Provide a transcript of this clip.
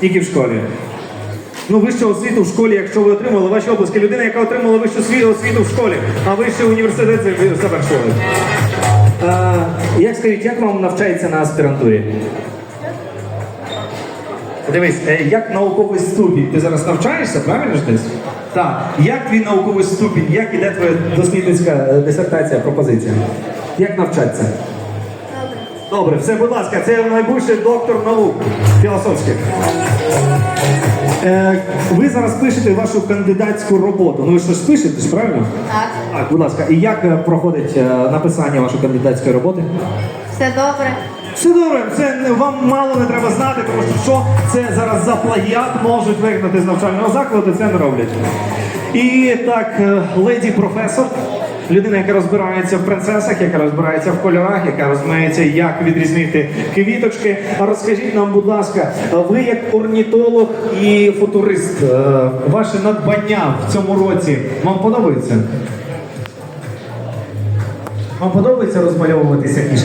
Тільки в школі. Ну, вищу освіту в школі, якщо ви отримали ваші обласки, людина, яка отримала вищу освіту, в школі, а вищий університет це завершили. Як скажіть, як вам навчається на аспірантурі? Дивись, е, як науковий ступінь? Ти зараз навчаєшся, правильно ж десь? Так. Як твій науковий ступінь? Як іде твоя дослідницька е, дисертація, пропозиція? Як навчатися? Добре, все, будь ласка, це найбільший доктор наук філософських. Е, ви зараз пишете вашу кандидатську роботу. Ну ви щось пишете ж, правильно? Так, Так, будь ласка, і як е, проходить е, написання вашої кандидатської роботи? все добре. Все добре, це вам мало не треба знати, тому що що це зараз за плагіат можуть вигнати з навчального закладу, це не роблять. І так, е, леді професор, людина, яка розбирається в принцесах, яка розбирається в кольорах, яка розуміється, як відрізнити квіточки. А розкажіть нам, будь ласка, ви як орнітолог і футурист, е, ваше надбання в цьому році вам подобається? Вам подобається розмальовуватися кішечки?